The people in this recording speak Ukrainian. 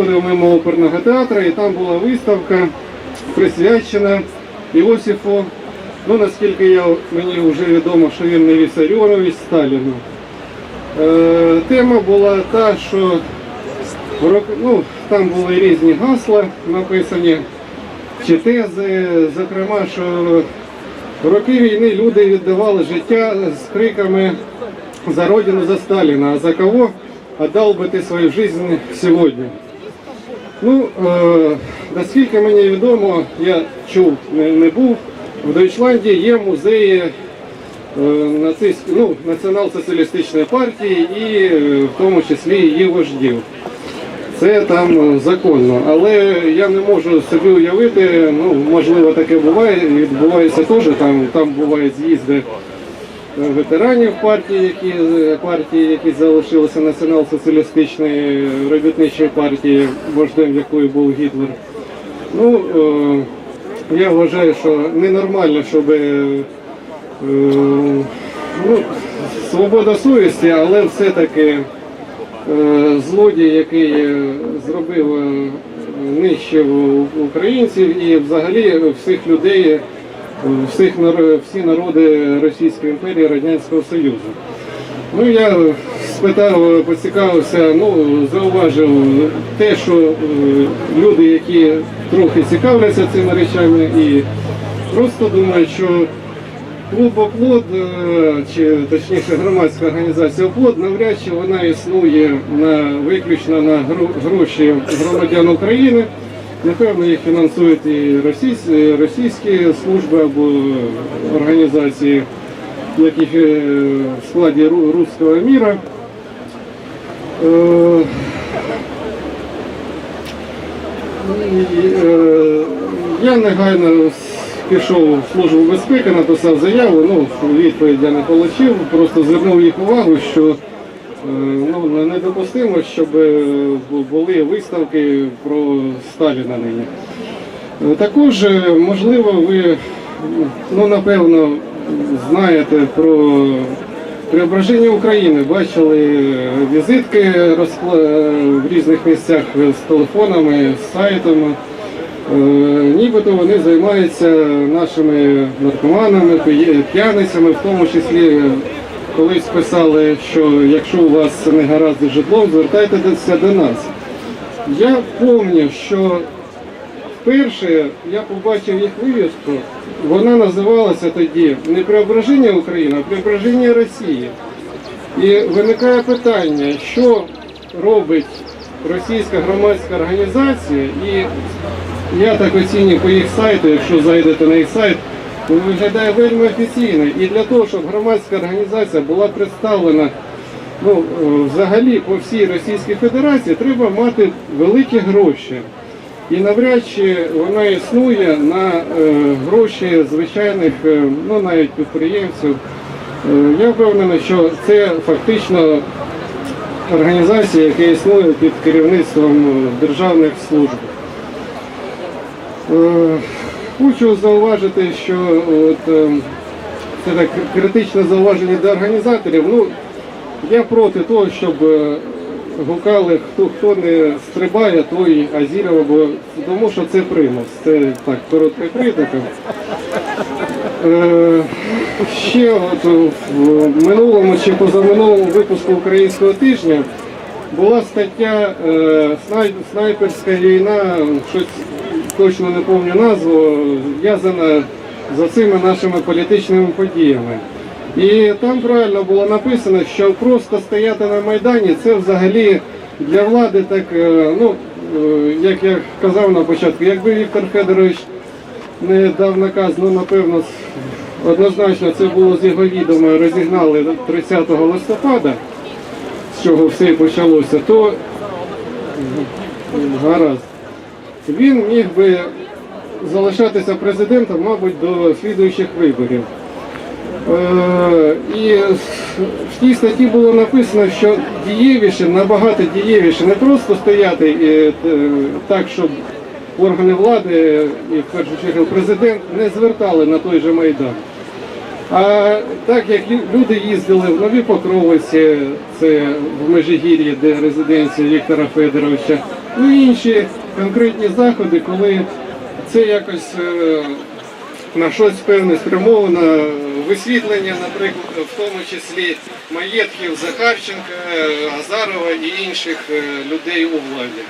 Мимо оперного театру, і там була виставка присвячена Іосифу. Ну, наскільки я, мені вже відомо, що він не Вісаріонович Сталіну. Е, тема була та, що ну, там були різні гасла написані, чи тези, зокрема, що роки війни люди віддавали життя з криками за родину, за Сталіна, а за кого отдал би ти свою жизнь сьогодні. Ну, е, наскільки мені відомо, я чув, не, не був. В Дойчланді є музеї е, нацист, ну, націонал-соціалістичної партії і е, в тому числі її вождів. Це там е, законно. Але я не можу собі уявити, ну, можливо, таке буває, відбувається теж, там, там бувають з'їзди ветеранів партії, які, е, партії, які залишилися націонал-соціалістичної робітничої партії, вождем якої був Гітлер. Ну, е, я вважаю, що ненормально, щоб е, ну, свобода совісті, але все-таки е, злодій, який е, зробив, е, нищив українців і взагалі всіх людей, е, всіх всі народи Російської імперії Радянського Союзу. Ну я спитав, поцікавився, ну зауважив те, що е, люди, які трохи цікавляться цими речами, і просто думають, що клуб «Оплот», е, чи точніше громадська організація «Оплот» навряд чи вона існує на виключно на гроші громадян України. Напевно, їх фінансують і російські, російські служби або організації яких е, в складі ру- руського міра. Е, е, Я негайно пішов в службу безпеки, написав заяву, ну, відповідь я не отримав, просто звернув їх увагу, що е, ну, недопустимо, щоб е, були виставки про Сталіна нині. Е, Також, е, можливо, ви ну, напевно знаєте про преображення України, бачили е, візитки е, в різних місцях з телефонами, з сайтами. Е, Нібито вони займаються нашими наркоманами, п'яницями, в тому числі е, колись писали, що якщо у вас не гаразд з житлом, звертайтеся до нас. Я пам'ятаю, що Перше, я побачив їх вивіску, вона називалася тоді не преображення України, а преображення Росії. І виникає питання, що робить російська громадська організація, і я так оцінюю по їх сайту, якщо зайдете на їх сайт, виглядає вельми офіційно. І для того, щоб громадська організація була представлена ну, е, взагалі по всій Російській Федерації, треба мати великі гроші. І навряд чи вона існує на е, гроші звичайних, е, ну навіть підприємців. Я впевнений, що це фактично організація, яка існує під керівництвом державних служб. Хочу зауважити, що от, е, це так критичне зауваження до організаторів. Ну, я проти того, щоб е, гукали, хто хто не стрибає, той Азірова, бо тому що це примус. Це так, коротка критика. Е, ще от в минулому чи позаминулому випуску українського тижня була стаття е, Снайперська війна, щось точно не пам'ятаю назву, зв'язана за цими нашими політичними подіями. І там правильно було написано, що просто стояти на Майдані це взагалі для влади так, е, ну, е, як я казав на початку, якби Віктор Федорович не дав наказ, ну напевно, однозначно це було з його відома, розігнали 30 листопада, з чого все і почалося, то гаразд. Він міг би залишатися президентом, мабуть, до слідуючих виборів. Е, І в тій статті було написано, що дієвіше, набагато дієвіше, не просто стояти е, т- так, щоб органи влади і в першу чергу президент не звертали на той же Майдан. А так як люди їздили в Нові Покровиці, це в Межигір'ї, де резиденція Віктора Федоровича, ну і інші конкретні заходи, коли це якось е, на щось певне спрямовано, висвітлення, наприклад, в тому числі маєтків Захарченка, е, Азарова і інших е, людей у владі.